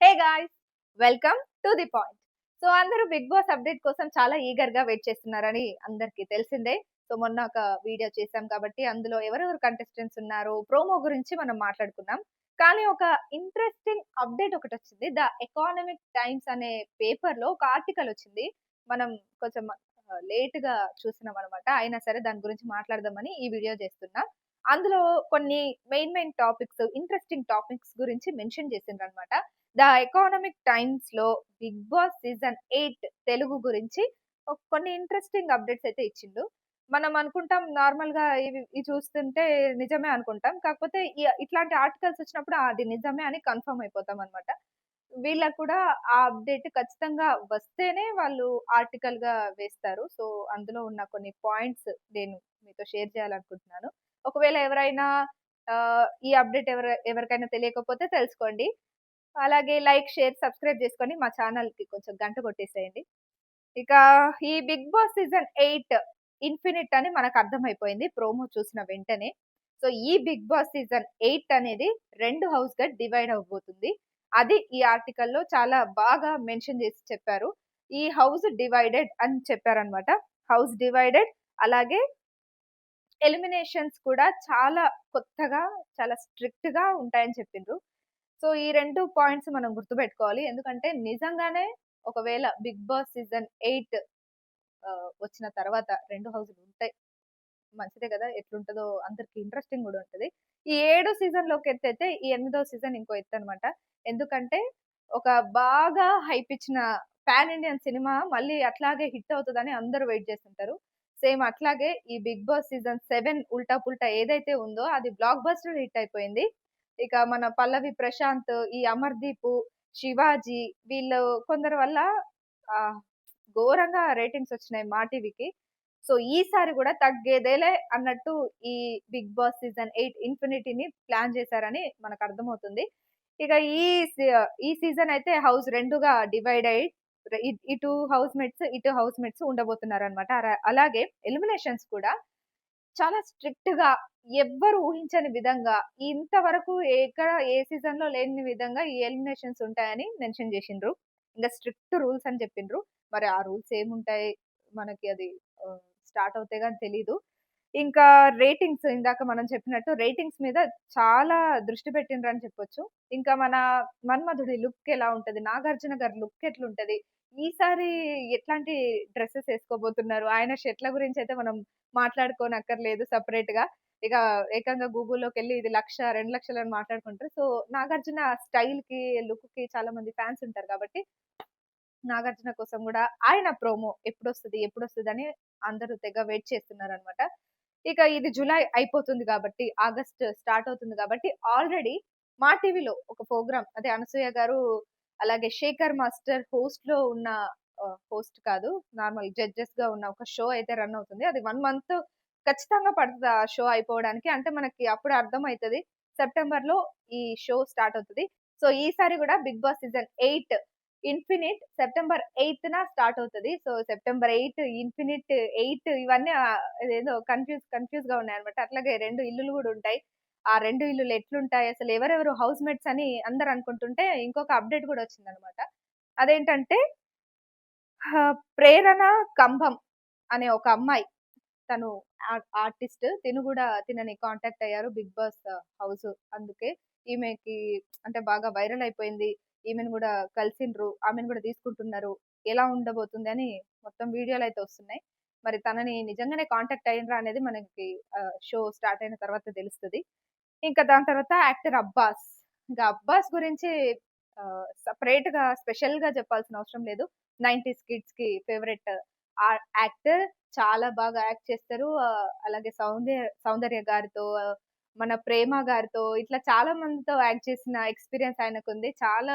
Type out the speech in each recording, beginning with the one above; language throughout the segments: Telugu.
Hey guys welcome to the point so అందరూ బిగ్ బాస్ అప్డేట్ కోసం చాలా ఈగర్గా వెయిట్ చేస్తున్నారని అందరికీ తెలిసిందే. సో మొన్న ఒక వీడియో చేశాం కాబట్టి అందులో ఎవరెవరు కంటెస్టెంట్స్ ఉన్నారు ప్రోమో గురించి మనం మాట్లాడుకున్నాం. కానీ ఒక ఇంట్రెస్టింగ్ అప్డేట్ ఒకటి వచ్చింది. ద ఎకానమిక్ టైమ్స్ అనే పేపర్లో ఒక ఆర్టికల్ వచ్చింది. మనం కొంచెం uh, లేట్గా చూసినాం అనమాట అయినా సరే దాని గురించి మాట్లాడదామని ఈ వీడియో చేస్తున్నా. అందులో కొన్ని main main topics interesting topics గురించి మెన్షన్ చేసిండ్రు అనమాట ద ఎకనామిక్ టైమ్స్లో Bigg Boss season eight Telugu గురించి కొన్ని ఇంట్రెస్టింగ్ అప్డేట్స్ అయితే ఇచ్చిండు. మనం అనుకుంటాం నార్మల్గా ఇవి చూస్తుంటే నిజమే అనుకుంటాం. కాకపోతే ఇట్లాంటి ఆర్టికల్స్ వచ్చినప్పుడు అది నిజమే అని కన్ఫర్మ్ అయిపోతాం అనమాట వీళ్ళకు కూడా ఆ అప్డేట్ ఖచ్చితంగా వస్తేనే వాళ్ళు ఆర్టికల్గా వేస్తారు. సో అందులో ఉన్న కొన్ని పాయింట్స్ నేను మీతో షేర్ చేయాలనుకుంటున్నాను. ఒకవేళ ఎవరైనా ఈ అప్డేట్ ఎవరు ఎవరికైనా తెలియకపోతే తెలుసుకోండి. అలాగే లైక్ షేర్ సబ్స్క్రైబ్ చేసుకొని మా ఛానల్కి కొంచెం గంట కొట్టేసేయండి. ఇక ఈ Bigg Boss season eight infinite అని మనకు అర్థమైపోయింది. ప్రోమో చూసిన వెంటనే. సో ఈ బిగ్ బాస్ సీజన్ ఎయిట్ అనేది రెండు హౌస్గా డివైడ్ అవబోతుంది అది ఈ ఆర్టికల్లో చాలా బాగా మెన్షన్ చేసి చెప్పారు. ఈ హౌస్ డివైడెడ్ అని చెప్పారనమాట హౌస్ డివైడెడ్ అలాగే ఎలిమినేషన్స్ కూడా చాలా కొత్తగా చాలా స్ట్రిక్ట్గా ఉంటాయని చెప్పిండ్రు. సో ఈ రెండు పాయింట్స్ మనం గుర్తుపెట్టుకోవాలి. ఎందుకంటే నిజంగానే ఒకవేళ బిగ్ బాస్ సీజన్ ఎయిట్ వచ్చిన తర్వాత రెండు హౌజులు ఉంటాయి. మంచిదే కదా ఎట్లుంటుందో అందరికి ఇంట్రెస్టింగ్ కూడా ఉంటది. ఈ ఏడో సీజన్లోకి ఎత్తైతే ఈ ఎనిమిదో సీజన్ ఇంకో ఎత్తు అనమాట ఎందుకంటే ఒక బాగా హైప్ ఇచ్చిన పాన్ ఇండియన్ సినిమా మళ్ళీ అట్లాగే హిట్ అవుతుందని అందరూ వెయిట్ చేస్తుంటారు. సేమ్ అట్లాగే ఈ బిగ్ బాస్ సీజన్ సెవెన్ ఉల్టా పుల్టా ఏదైతే ఉందో అది బ్లాక్ బస్టర్ హిట్ అయిపోయింది. ఇక మన పల్లవి ప్రశాంత్ ఈ అమర్దీప్ శివాజీ వీళ్ళు కొందరు వల్ల ఆ, ఘోరంగా రేటింగ్స్ వచ్చినాయి మా టీవీకి. సో ఈసారి కూడా తగ్గేదేలే అన్నట్టు ఈ బిగ్ బాస్ సీజన్ ఎయిట్ ఇన్ఫినిటీని ప్లాన్ చేశారని మనకు అర్థమవుతుంది. ఇక ఈ సీ- ఈ సీజన్ అయితే హౌస్ రెండుగా డివైడ్ అయ్యి ఇటు హౌస్ మేట్స్ ఇటు హౌస్ మేట్స్ ఉండబోతున్నారు అనమాట అలాగే ఎలిమినేషన్స్ కూడా చాలా స్ట్రిక్ట్గా ఎవ్వరు ఊహించని విధంగా ఇంతవరకు ఎక్కడ ఏ సీజన్లో లేని విధంగా ఈ ఎలిమినేషన్స్ ఉంటాయని మెన్షన్ చేసిండ్రు. ఇంకా స్ట్రిక్ట్ రూల్స్ అని చెప్పిండ్రు. మరి ఆ రూల్స్ ఏముంటాయి? మనకి అది స్టార్ట్ అవుతాయి కానీ తెలీదు. ఇంకా రేటింగ్స్ ఇందాక మనం చెప్పినట్టు రేటింగ్స్ మీద చాలా దృష్టి పెట్టిండ్రు అని చెప్పొచ్చు. ఇంకా మన మన్మధుడి లుక్ ఎలా ఉంటది? నాగార్జున గారి లుక్ ఎట్లుంటది? ఈసారి ఎట్లాంటి డ్రెస్సెస్ వేసుకోబోతున్నారు? ఆయన షర్ట్ల గురించి అయితే మనం మాట్లాడుకోనక్కర్లేదు సపరేట్గా ఇక ఏకంగా గూగుల్లోకి వెళ్ళి ఇది లక్ష రెండు లక్షలు అని మాట్లాడుకుంటారు. సో నాగార్జున స్టైల్కి లుక్కి చాలా మంది ఫ్యాన్స్ ఉంటారు కాబట్టి నాగార్జున కోసం కూడా ఆయన ప్రోమో ఎప్పుడు వస్తుంది ఎప్పుడు వస్తుంది అని అందరూ తెగ వెయిట్ చేస్తున్నారు అనమాట ఇక ఇది జూలై అయిపోతుంది కాబట్టి ఆగస్ట్ స్టార్ట్ అవుతుంది కాబట్టి ఆల్రెడీ మా టీవీలో ఒక ప్రోగ్రామ్ అదే అనసూయ గారు అలాగే శేఖర్ మాస్టర్ హోస్ట్లో ఉన్న హోస్ట్ కాదు నార్మల్ జడ్జెస్గా ఉన్న ఒక షో అయితే రన్ అవుతుంది. అది వన్ మంత్ ఖచ్చితంగా పడుతుంది ఆ షో అయిపోవడానికి. అంటే మనకి అప్పుడు అర్థం అవుతుంది సెప్టెంబర్లో ఈ షో స్టార్ట్ అవుతుంది. సో ఈసారి కూడా Bigg Boss season eight infinite September eighth న స్టార్ట్ అవుతుంది. So September eight infinite eight ఇవన్నీ ఏదో కన్ఫ్యూజ్ కన్ఫ్యూజ్గా ఉన్నాయి అనమాట అట్లాగే రెండు ఇల్లులు కూడా ఉంటాయి. ఆ రెండు ఇల్లులు ఎట్లుంటాయి? అసలు ఎవరెవరు హౌస్ మేట్స్ అని అందరు అనుకుంటుంటే ఇంకొక అప్డేట్ కూడా వచ్చింది అనమాట అదేంటంటే ప్రేరణ కంభం అనే ఒక అమ్మాయి తను ఆర్టిస్ట్ తిను కూడా తినని కాంటాక్ట్ అయ్యారు బిగ్ బాస్ హౌస్ అందుకే. ఈమెకి అంటే బాగా వైరల్ అయిపోయింది. ఈమెను కూడా కలిసిండ్రు. ఆమెను కూడా తీసుకుంటున్నారు. ఎలా ఉండబోతుంది అని మొత్తం వీడియోలు అయితే వస్తున్నాయి. మరి తనని నిజంగానే కాంటాక్ట్ అయ్యిండ్రా అనేది మనకి షో స్టార్ట్ అయిన తర్వాత తెలుస్తుంది. ఇంకా దాని తర్వాత యాక్టర్ అబ్బాస్. ఇంకా అబ్బాస్ గురించి సపరేట్గా స్పెషల్గా చెప్పాల్సిన అవసరం లేదు. నైన్టీస్ కిడ్స్కి ఫేవరెట్ యాక్టర్. చాలా బాగా యాక్ట్ చేస్తారు. అలాగే సౌందర్య సౌందర్య గారితో మన ప్రేమ గారితో ఇట్లా చాలా మందితో యాక్ట్ చేసిన ఎక్స్పీరియన్స్ ఆయనకు ఉంది చాలా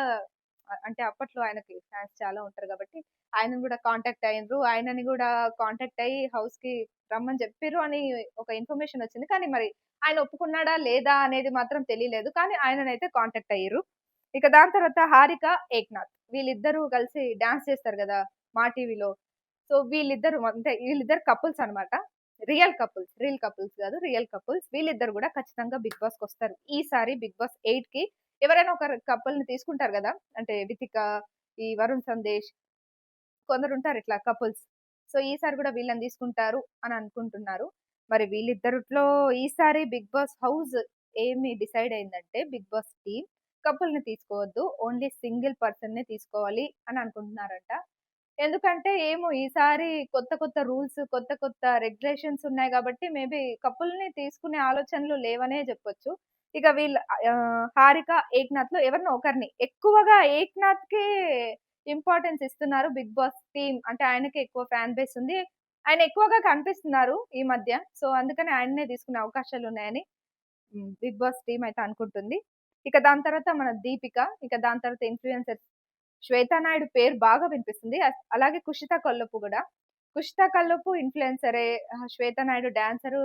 అంటే అప్పట్లో ఆయనకి ఫ్యాన్స్ చాలా ఉంటారు కాబట్టి ఆయనను కూడా కాంటాక్ట్ అయ్యిండ్రు. ఆయనని కూడా కాంటాక్ట్ అయ్యి హౌస్కి రమ్మని చెప్పిర్రు అని ఒక ఇన్ఫర్మేషన్ వచ్చింది. కానీ మరి ఆయన ఒప్పుకున్నాడా లేదా అనేది మాత్రం తెలియలేదు. కానీ ఆయననైతే కాంటాక్ట్ అయ్యారు ఇక దాని తర్వాత హారిక ఏక్నాథ్ వీళ్ళిద్దరూ కలిసి డాన్స్ చేస్తారు కదా మా టీవీలో. సో వీళ్ళిద్దరు అంటే వీళ్ళిద్దరు కపుల్స్ అన్నమాట. రియల్ కపుల్స్ రియల్ కపుల్స్ కాదు రియల్ కపుల్స్. వీళ్ళిద్దరు కూడా ఖచ్చితంగా బిగ్ బాస్కి వస్తారు. ఈసారి బిగ్ బాస్ ఎయిట్కి ఎవరైనా ఒక కపుల్‌ని తీసుకుంటారు కదా. అంటే 'వితిక', ఈ 'వరుణ్ సందేశ్' కొందరు ఉంటారు ఇట్లా కపుల్స్. సో, ఈసారి కూడా వీళ్ళని తీసుకుంటారు అని అనుకుంటున్నారు. మరి వీళ్ళిద్దరిలో ఈసారి 'బిగ్ బాస్' హౌస్ ఏమి డిసైడ్ అయిందంటే 'బిగ్ బాస్' టీమ్ కపుల్‌ని తీసుకోవద్దు. ఓన్లీ సింగిల్ పర్సన్‌నే తీసుకోవాలి అని అనుకుంటున్నారంట. ఎందుకంటే ఏమో ఈసారి కొత్త కొత్త రూల్స్, కొత్త కొత్త రెగ్యులేషన్స్ ఉన్నాయి కాబట్టి మేబీ కపుల్‌ని తీసుకునే ఆలోచనలు లేవనే చెప్పొచ్చు ఇక వీళ్ళు హారిక ఏక్నాథ్లో ఎవరినో ఒకరిని ఎక్కువగా 'ఏక్‌నాథ్‌కే' ఇంపార్టెన్స్ ఇస్తున్నారు 'బిగ్ బాస్' టీమ్. అంటే ఆయనకి ఎక్కువ ఫ్యాన్ బేస్ ఉంది. ఆయన ఎక్కువగా కనిపిస్తున్నారు ఈ మధ్య. సో, అందుకని ఆయననే తీసుకునే అవకాశాలు ఉన్నాయని 'బిగ్ బాస్' టీమ్ అయితే అనుకుంటుంది. ఇక దాని తర్వాత మన 'దీపిక', ఇక దాని తర్వాత ఇన్ఫ్లుయెన్సర్ 'శ్వేతా నాయుడు' పేరు బాగా వినిపిస్తుంది. అలాగే 'కుషిత కల్లపు' కూడా 'కుషిత కల్లపు' ఇన్‌ఫ్లుయెన్సరే. ఆహ్, 'శ్వేతా నాయుడు' డాన్సరు.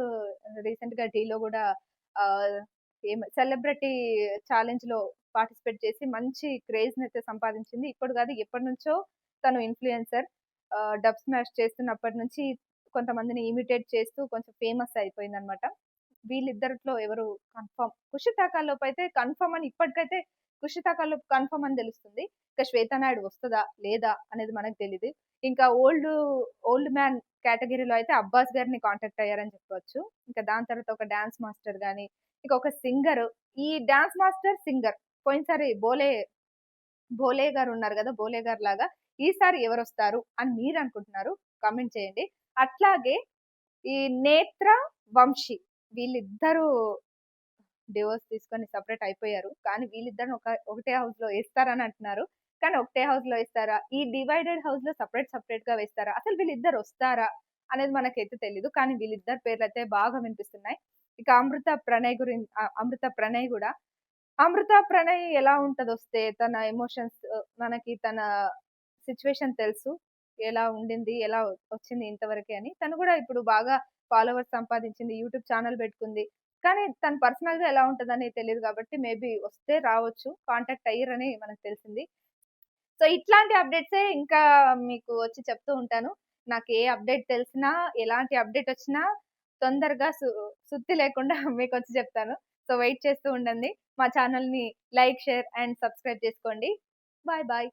రీసెంట్‌గా 'ఢీలో' కూడా సెలబ్రిటీ ఛాలెంజ్లో పార్టిసిపేట్ చేసి మంచి క్రేజ్ అయితే సంపాదించింది. ఇప్పుడు గాదు ఎప్పటినుంచో తను ఇన్‌ఫ్లుయెన్సర్. డబ్ స్మాష్ చేస్తున్నప్పటి నుంచి కొంతమందిని ఇమిటేట్ చేస్తూ కొంచెం ఫేమస్ అయిపోయిందనమాట. వీళ్ళిద్దరిలో ఎవరు కన్ఫర్మ్ 'కుషిత అయితే కన్ఫర్మ్ అని ఇప్పటికైతే 'కుషిత కన్ఫర్మ్ అని తెలుస్తుంది. ఇంకా 'శ్వేతా నాయుడు' లేదా? అనేది మనకు తెలియదు ఇంకా ఓల్డ్, ఓల్డ్ మ్యాన్ కేటగిరీలో అయితే 'అబ్బాస్' గారిని కాంటాక్ట్ అయ్యారని చెప్పవచ్చు ఇంకా దాని తర్వాత ఒక డాన్స్ మాస్టర్ కానీ ఇక ఒక సింగర్. ఈ డాన్స్ మాస్టర్, సింగర్ పోయినసారి 'బోలే' బోలే గారు ఉన్నారు కదా 'బోలే' గారిలాగా ఈసారి ఎవరొస్తారు అని మీరు అనుకుంటున్నారు కామెంట్ చేయండి. అట్లాగే ఈ 'నేత్ర', 'వంశీ' వీళ్ళిద్దరూ డివోర్స్ తీసుకొని సెపరేట్ అయిపోయారు. కానీ వీళ్ళిద్దరిని ఒక ఒకటే హౌస్లో వేస్తారని అంటున్నారు. కానీ ఒకటే హౌస్లో వేస్తారా ఈ డివైడెడ్ హౌస్లో సపరేట్ సపరేట్గా వేస్తారా? అసలు వీళ్ళిద్దరు వస్తారా? అనేది మనకైతే తెలీదు. కానీ వీళ్ళిద్దరి పేర్లయితే బాగా వినిపిస్తున్నాయి. ఇక 'అమృత ప్రణయ్' గురించి 'అమృత ప్రణయ్' కూడా 'అమృత ప్రణయ్' ఎలా ఉంటదొస్తే తన ఎమోషన్స్ మనకి తన సిచ్యువేషన్ తెలుసు. ఎలా ఉండింది? ఎలా వచ్చింది ఇంతవరకే అని. తను కూడా ఇప్పుడు బాగా ఫాలోవర్స్ సంపాదించింది. యూట్యూబ్ ఛానల్ పెట్టుకుంది. కానీ తను పర్సనల్‌గా ఎలా ఉంటుందని తెలియదు కాబట్టి మేబీ వస్తే రావచ్చు. కాంటాక్ట్ అయ్యారని మనకు తెలిసింది. సో, ఇట్లాంటి అప్డేట్సే ఇంకా మీకు వచ్చి చెప్తూ ఉంటాను. నాకు ఏ అప్డేట్ తెలిసినా, ఎలాంటి అప్డేట్ వచ్చినా తొందరగా సు సుత్తి లేకుండా మీకొచ్చి చెప్తాను. సో, వెయిట్ చేస్తూ ఉండండి. మా ఛానల్ని లైక్, షేర్ అండ్ సబ్స్క్రైబ్ చేసుకోండి. Bye bye.